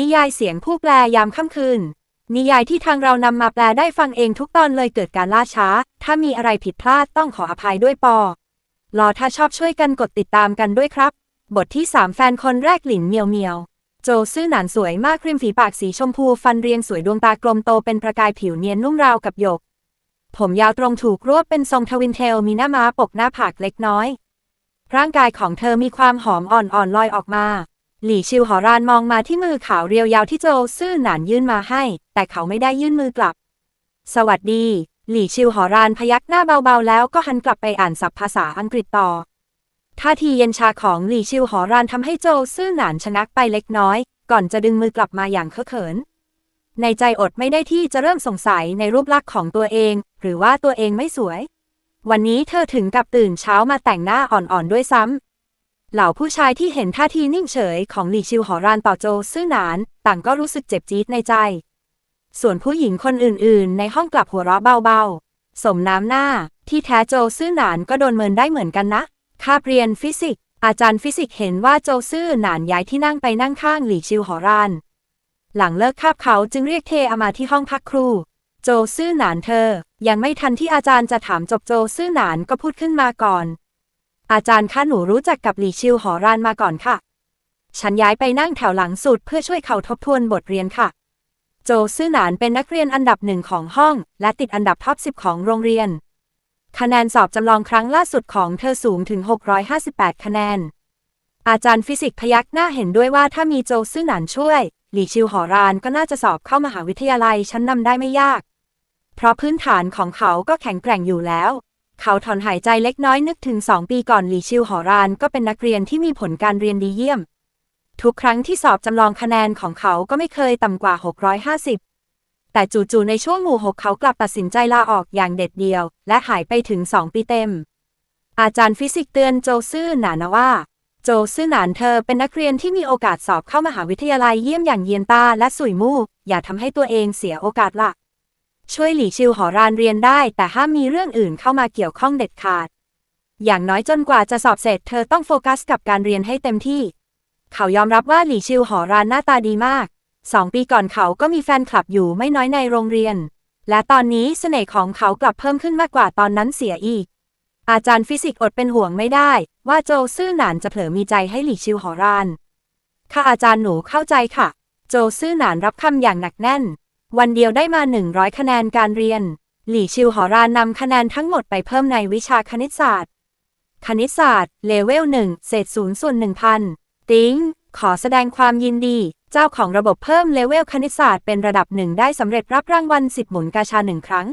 นิยายเสียงผู้แปลยามค่ำคืน นิยายที่ทางเรานำมาแปลได้ฟังเองทุกตอนเลยเกิดการล่าช้า ถ้ามีอะไรผิดพลาดต้องขออภัยด้วยปอรอถ้าชอบช่วยกันกดติดตามกันด้วยครับ บทที่ 3 แฟนคนแรกหลินเมียวเมียว โจซื่อหนานสวยมากริมฝีปากสีชมพูฟันเรียงสวยดวงตากลมโตเป็นประกายผิวเนียนนุ่มราวกับหยก ผมยาวตรงถูกรวบเป็นทรงทวินเทลมีหน้าม้าปกหน้าผากเล็กน้อย ร่างกายของเธอมีความหอมอ่อนๆลอยออกมา หลี่ชิวหอรานมองมาที่มือขาวเรียวยาวที่โจซื่อหนานยื่นมาให้ แต่เขาไม่ได้ยื่นมือกลับ สวัสดี หลี่ชิวหอรานพยักหน้าเบาๆ แล้วก็หันกลับไปอ่านศัพท์ภาษาอังกฤษต่อ ท่าทีเย็นชาของหลี่ชิวหอรานทำให้โจซื่อหนานชะงักไปเล็กน้อย ก่อนจะดึงมือกลับมาอย่างเคอะเขิน ในใจอดไม่ได้ที่จะเริ่มสงสัยในรูปลักษณ์ของตัวเอง หรือว่าตัวเองไม่สวย วันนี้เธอถึงกับตื่นเช้ามาแต่งหน้าอ่อนๆด้วยซ้ำ เหล่าผู้ชายที่เห็นท่าทีนิ่งเฉยของหลี่ชิวหอรานต่อโจซื่อหนาน ต่างก็รู้สึกเจ็บจี๊ดในใจ ส่วนผู้หญิงคนอื่นๆ ในห้องกลับหัวเราะเบาๆ สมน้ำหน้าที่แท้โจซื่อหนานก็โดนเมินได้เหมือนกันนะคาบเรียนฟิสิกส์อาจารย์ฟิสิกส์เห็นว่าโจซื่อหนานย้ายที่นั่งไปนั่งข้างหลี่ชิวหอราน หลังเลิกคาบเขาจึงเรียกเทอามาที่ห้องพักครู โจซื่อหนานเธอ ยังไม่ทันที่อาจารย์จะถามจบโจซื่อหนานก็พูดขึ้นมาก่อน อาจารย์คะหนูรู้จักกับหลี่ชิวหอรานมาก่อนค่ะ ฉันย้ายไปนั่งแถวหลังสุดเพื่อช่วยเขาทบทวนบทเรียนค่ะ โจซื่อหนานเป็นนักเรียนอันดับหนึ่งของห้อง และติดอันดับท็อป 10 ของโรงเรียน คะแนนสอบจำลองครั้งล่าสุดของเธอสูงถึง 658 คะแนน อาจารย์ฟิสิกส์พยักหน้าเห็นด้วยว่าถ้ามีโจซื่อหนานช่วย หลี่ชิวหอรานก็น่าจะสอบเข้ามหาวิทยาลัยชั้นนำได้ไม่ยาก เพราะพื้นฐานของเขาก็แข็งแกร่งอยู่แล้ว เขาถอนหายใจเล็กน้อยนึกถึงสองปีก่อนหลี่ชิวหอรานก็เป็นนักเรียนที่มีผลการเรียนดีเยี่ยม ทุกครั้งที่สอบจำลองคะแนนของเขาก็ไม่เคยต่ำกว่า 650 แต่จู่ๆในช่วงหมู่หกเขากลับตัดสินใจลาออกอย่างเด็ดเดี่ยว และหายไปถึงสองปีเต็ม อาจารย์ฟิสิกส์เตือนโจซื่อหนานะว่า โจซื่อหนานเธอเป็นนักเรียนที่มีโอกาสสอบเข้ามหาวิทยาลัยเยี่ยมอย่างเยียนตาและสุยมู่อย่าทำให้ตัวเองเสียโอกาสล่ะ ช่วยหลี่ชิวหอรานเรียนได้ แต่ห้ามมีเรื่องอื่นเข้ามาเกี่ยวข้องเด็ดขาด อย่างน้อยจนกว่าจะสอบเสร็จ เธอต้องโฟกัสกับการเรียนให้เต็มที่ เขายอมรับว่าหลี่ชิวหอรานหน้าตาดีมากสองปีก่อนเขาก็มีแฟนคลับอยู่ไม่น้อยในโรงเรียน และตอนนี้เสน่ห์ของเขากลับเพิ่มขึ้นมากกว่าตอนนั้นเสียอีก อาจารย์ฟิสิกส์อดเป็นห่วงไม่ได้ ว่าโจซื่อหนานจะเผลอมีใจให้หลี่ชิวหอรานค่ะอาจารย์หนูเข้าใจค่ะ โจซื่อหนานรับคำอย่างหนักแน่น วันเดียวได้มา 100 คะแนนการเรียน หลี่ชิวหอรานนำคะแนนทั้งหมดไปเพิ่มในวิชาคณิตศาสตร์ คณิตศาสตร์ เลเวลหนึ่งเศษศูนย์ส่วนหนึ่งพันติ้ง ขอแสดงความยินดี เจ้าของระบบเพิ่มเลเวลคณิตศาสตร์เป็นระดับหนึ่งได้สำเร็จรับรางวัลสิทธิ์หมุนกาชาหนึ่งครั้ง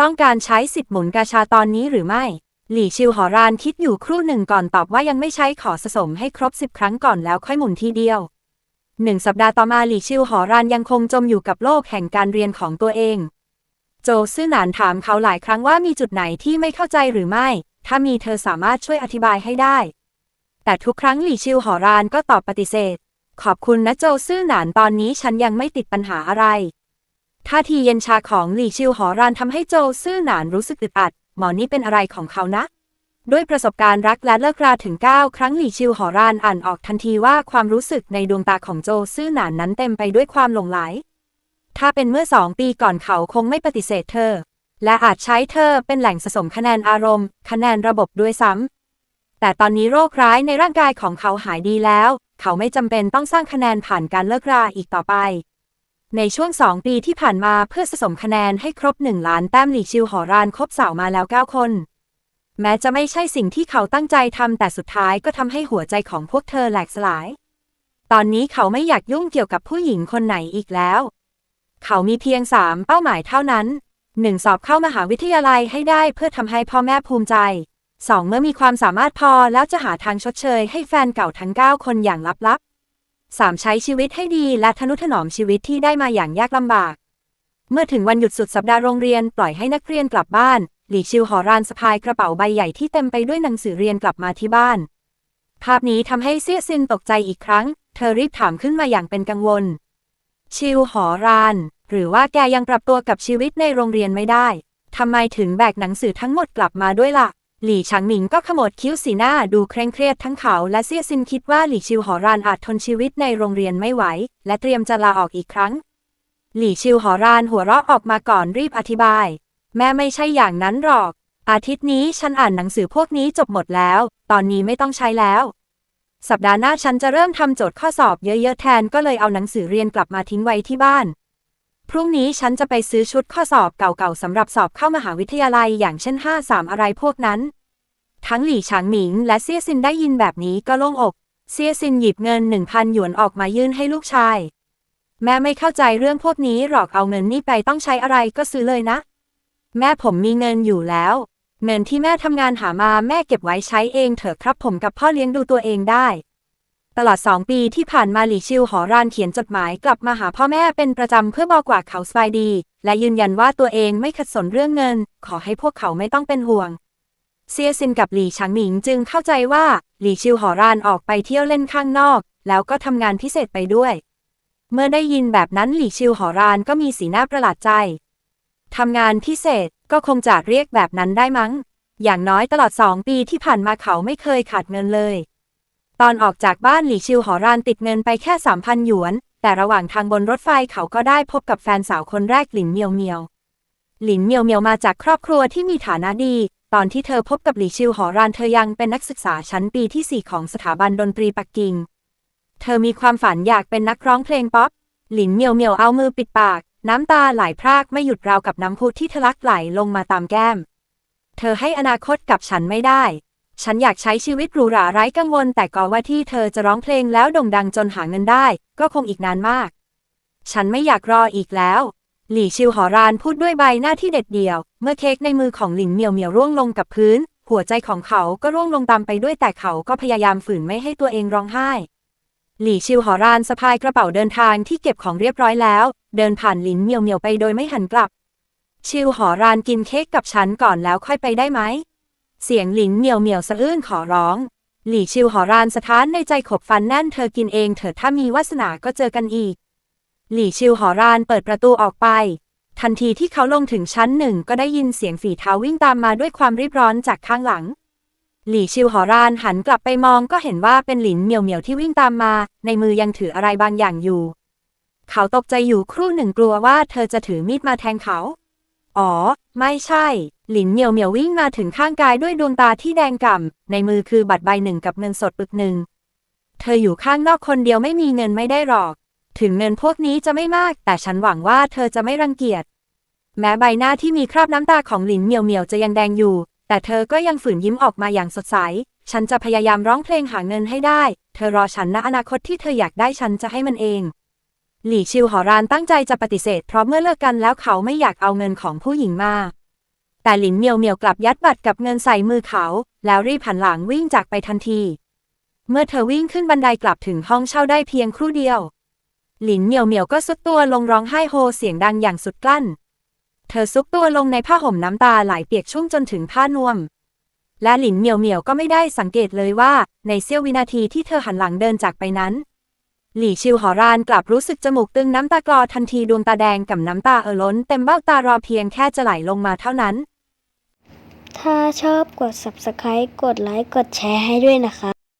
ต้องการใช้สิทธิ์หมุนกาชาตอนนี้หรือไม่ หลี่ชิวหอรานคิดอยู่ครู่หนึ่งก่อนตอบว่ายังไม่ใช้ขอสะสมให้ครบสิบครั้งก่อนแล้วค่อยหมุนทีเดียว หนึ่งสัปดาห์ต่อมาหลี่ชิวหอรานยังคงจมอยู่กับโลกแห่งการเรียนของตัวเอง โจซื่อหนานถามเขาหลายครั้งว่ามีจุดไหนที่ไม่เข้าใจหรือไม่ ถ้ามีเธอสามารถช่วยอธิบายให้ได้ แต่ทุกครั้งหลี่ชิวหอรานก็ตอบปฏิเสธ ขอบคุณนะโจซื่อหนานตอนนี้ฉันยังไม่ติดปัญหาอะไร ท่าทีเย็นชาของหลี่ชิวหอรานทำให้โจซื่อหนานรู้สึกอึดอัด หมอนี่เป็นอะไรของเขานะ ด้วยประสบการณ์รักและเลิกราถึง 9 ครั้งหลี่ชิวหอรานอ่านออกทันทีว่าความรู้สึกในดวงตาของโจซื่อหนานนั้นเต็มไปด้วยความหลงไหล ถ้าเป็นเมื่อสองปีก่อนเขาคงไม่ปฏิเสธเธอ และอาจใช้เธอเป็นแหล่งสะสมคะแนนอารมณ์ คะแนนระบบด้วยซ้ำแต่ตอนนี้โรคร้ายในร่างกายของเขาหายดีแล้ว เขาไม่จำเป็นต้องสร้างคะแนนผ่านการเลิกราอีกต่อไป ในช่วงสองปีที่ผ่านมาเพื่อสะสมคะแนนให้ครบหนึ่งล้านแต้มหลี่ชิวหอรานครบสาวมาแล้ว9คน แม้จะไม่ใช่สิ่งที่เขาตั้งใจทำแต่สุดท้ายก็ทำให้หัวใจของพวกเธอแหลกสลาย ตอนนี้เขาไม่อยากยุ่งเกี่ยวกับผู้หญิงคนไหนอีกแล้ว เขามีเพียงสามเป้าหมายเท่านั้น 1. สอบเข้ามหาวิทยาลัยให้ได้เพื่อทำให้พ่อแม่ภูมิใจ 2. เมื่อมีความสามารถพอแล้วจะหาทางชดเชยให้แฟนเก่าทั้ง 9 คนอย่างลับๆ 3. ใช้ชีวิตให้ดีและทนุถนอมชีวิตที่ได้มาอย่างยากลำบาก เมื่อถึงวันหยุดสุดสัปดาห์โรงเรียนปล่อยให้นักเรียนกลับบ้าน หลี่ชิวหอรานสะพายกระเป๋าใบใหญ่ที่เต็มไปด้วยหนังสือเรียนกลับมาที่บ้าน ภาพนี้ทำให้เซี่ยซินตกใจอีกครั้ง เธอรีบถามขึ้นมาอย่างเป็นกังวล ชิวหอราน หรือว่าแกยังปรับตัวกับชีวิตในโรงเรียนไม่ได้ทำไมถึงแบกหนังสือทั้งหมดกลับมาด้วยล่ะ หลี่ฉางหมิงก็ขมวดคิ้วสีหน้าดูเคร่งเครียดทั้งเขาและเซี่ยซินคิดว่าหลี่ชิวหอรานอาจทนชีวิตในโรงเรียนไม่ไหว และเตรียมจะลาออกอีกครั้ง หลี่ชิวหอรานหัวเราะออกมาก่อนรีบอธิบาย แม่ไม่ใช่อย่างนั้นหรอก อาทิตย์นี้ฉันอ่านหนังสือพวกนี้จบหมดแล้ว ตอนนี้ไม่ต้องใช้แล้ว สัปดาห์หน้าฉันจะเริ่มทำโจทย์ข้อสอบเยอะๆแทนก็เลยเอาหนังสือเรียนกลับมาทิ้งไว้ที่บ้าน พรุ่งนี้ฉันจะไปซื้อชุดข้อสอบเก่าๆสำหรับสอบเข้ามหาวิทยาลัยอย่างเช่น 5-3 อะไรพวกนั้น ทั้งหลี่ฉางหมิง และเซี่ยซินได้ยินแบบนี้ก็โล่งอก เซี่ยซินหยิบเงินหนึ่งพันหยวนออกมายื่นให้ลูกชาย แม่ไม่เข้าใจเรื่องพวกนี้หรอกเอาเงินนี่ไปต้องใช้อะไรก็ซื้อเลยนะ แม่ผมมีเงินอยู่แล้ว เงินที่แม่ทำงานหามาแม่เก็บไว้ใช้เองเถอะครับผมกับพ่อเลี้ยงดูตัวเองได้ ตลอดสองปีที่ผ่านมาหลี่ชิวหอรานเขียนจดหมายกลับมาหาพ่อแม่เป็นประจำเพื่อบอกว่าเขาสบายดี และยืนยันว่าตัวเองไม่ขัดสนเรื่องเงิน ขอให้พวกเขาไม่ต้องเป็นห่วง เซียซินกับหลี่ฉางหมิงจึงเข้าใจว่าหลี่ชิวหอรานออกไปเที่ยวเล่นข้างนอก แล้วก็ทำงานพิเศษไปด้วย เมื่อได้ยินแบบนั้นหลี่ชิวหอรานก็มีสีหน้าประหลาดใจ ทำงานพิเศษก็คงจะเรียกแบบนั้นได้มั้ง อย่างน้อยตลอดสองปีที่ผ่านมาเขาไม่เคยขาดเงินเลย ตอนออกจากบ้านหลี่ชิวหอรานติดเงินไปแค่สามพันหยวน แต่ระหว่างทางบนรถไฟเขาก็ได้พบกับแฟนสาวคนแรกหลินเมียวเมียว หลินเมียวเมียวมาจากครอบครัวที่มีฐานะดี ตอนที่เธอพบกับหลี่ชิวหอรานเธอยังเป็นนักศึกษาชั้นปีที่4ของสถาบันดนตรีปักกิ่ง เธอมีความฝันอยากเป็นนักร้องเพลงป๊อป หลินเมียวเมียวเอามือปิดปาก น้ำตาไหลพรากไม่หยุดราวกับน้ำพุที่ทะลักไหลลงมาตามแก้ม เธอให้อนาคตกับฉันไม่ได้ ฉันอยากใช้ชีวิตหรูหราไร้กังวล แต่ก็ว่าที่เธอจะร้องเพลงแล้วโด่งดังจนหาเงินได้ ก็คงอีกนานมาก ฉันไม่อยากรออีกแล้ว หลี่ชิวหอรานพูดด้วยใบหน้าที่เด็ดเดี่ยว เมื่อเค้กในมือของหลินเมียวเมียวร่วงลงกับพื้น หัวใจของเขาก็ร่วงลงตามไปด้วยแต่เขาก็พยายามฝืนไม่ให้ตัวเองร้องไห้ หลี่ชิวหอรานสะพายกระเป๋าเดินทางที่เก็บของเรียบร้อยแล้ว เดินผ่านหลินเมียวเมียวไปโดยไม่หันกลับ ชิวหอรานกินเค้กกับฉันก่อนแล้วค่อยไปได้ไหม เสียงหลินเมียวเมียวสะอื้นขอร้อง หลี่ชิวหอรานสะท้านในใจขบฟันแน่นเธอกินเองเถอะถ้ามีวาสนาก็เจอกันอีก หลี่ชิวหอรานเปิดประตูออกไป ทันทีที่เขาลงถึงชั้นหนึ่งก็ได้ยินเสียงฝีเท้าวิ่งตามมาด้วยความรีบร้อนจากข้างหลัง หลี่ชิวหอรานหันกลับไปมองก็เห็นว่าเป็นหลินเหมียวเหมียวที่วิ่งตามมา ในมือยังถืออะไรบางอย่างอยู่ เขาตกใจอยู่ครู่หนึ่งกลัวว่าเธอจะถือมีดมาแทงเขา อ๋อ ไม่ใช่ หลินเหมียวเหมียววิ่งมาถึงข้างกายด้วยดวงตาที่แดงก่ำในมือคือบัตรใบหนึ่งกับเงินสดปึกหนึ่ง เธออยู่ข้างนอกคนเดียวไม่มีเงินไม่ได้หรอก ถึงเงินพวกนี้จะไม่มาก แต่ฉันหวังว่าเธอจะไม่รังเกียจ แม้ใบหน้าที่มีคราบน้ำตาของหลินเหมียวเหมียวจะยังแดงอยู่ แต่เธอก็ยังฝืนยิ้มออกมาอย่างสดใส ฉันจะพยายามร้องเพลงหาเงินให้ได้ เธอรอฉันนะอนาคตที่เธออยากได้ฉันจะให้มันเอง หลี่ชิวหอรานตั้งใจจะปฏิเสธ เพราะเมื่อเลิกกันแล้วเขาไม่อยากเอาเงินของผู้หญิงมา แต่หลินเมียวเมียวกลับยัดบัตรกับเงินใส่มือเขา แล้วรีบหันหลังวิ่งจากไปทันที เมื่อเธอวิ่งขึ้นบันไดกลับถึงห้องเช่าได้เพียงครู่เดียว หลินเมียวเมียวก็ซุดตัวลงร้องไห้โฮเสียงดังอย่างสุดกลั้น เธอซุกตัวลงในผ้าห่มน้ำตาไหลเปียกชุ่มจนถึงผ้านวม และหลินเหมียวเหมียวก็ไม่ได้สังเกตเลยว่าในเสี้ยววินาทีที่เธอหันหลังเดินจากไปนั้น หลี่ชิวหอรานกลับรู้สึกจมูกตึงน้ำตากรอทันทีดวงตาแดงกับน้ำตาเอ่อล้นเต็มเบ้าตารอเพียงแค่จะไหลลงมาเท่านั้น ถ้าชอบกด subscribe กดไลค์ กดแชร์ให้ด้วยนะคะ